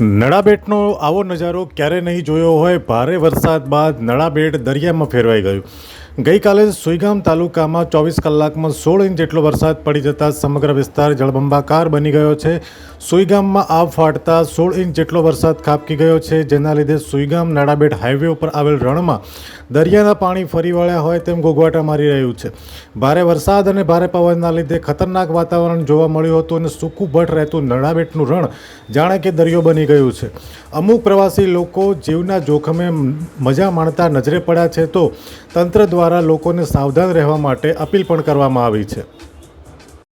નળાબેટનો આવો નજારો ક્યારે નહીં જોયો હોય, ભારે વરસાદ બાદ નળાબેટ દરિયામાં ફેરવાઈ ગયું. ગઈકાલે સુઈગામ તાલુકામાં ચોવીસ કલાકમાં સોળ ઇંચ જેટલો વરસાદ પડી જતાં સમગ્ર વિસ્તાર જળબંબાકાર બની ગયો છે. સુઈગામમાં આવ ફાટતા સોળ ઇંચ જેટલો વરસાદ ખાબકી ગયો છે, જેના લીધે સુઈગામ નાડાબેટ હાઈવે ઉપર આવેલ રણમાં દરિયાના પાણી ફરી વળ્યા હોય તેમ ગોગવાટા મારી રહ્યું છે. ભારે વરસાદ અને ભારે પવનના લીધે ખતરનાક વાતાવરણ જોવા મળ્યું હતું અને સૂકું ભટ્ટ રહેતું નડાબેટનું રણ જાણે કે દરિયો બની ગયું છે. અમુક પ્રવાસી લોકો જીવના જોખમે મજા માણતા નજરે પડ્યા છે તો તંત્ર દ્વારા લોકોને સાવધાન રહેવા માટે અપીલ પણ કરવામાં આવી છે.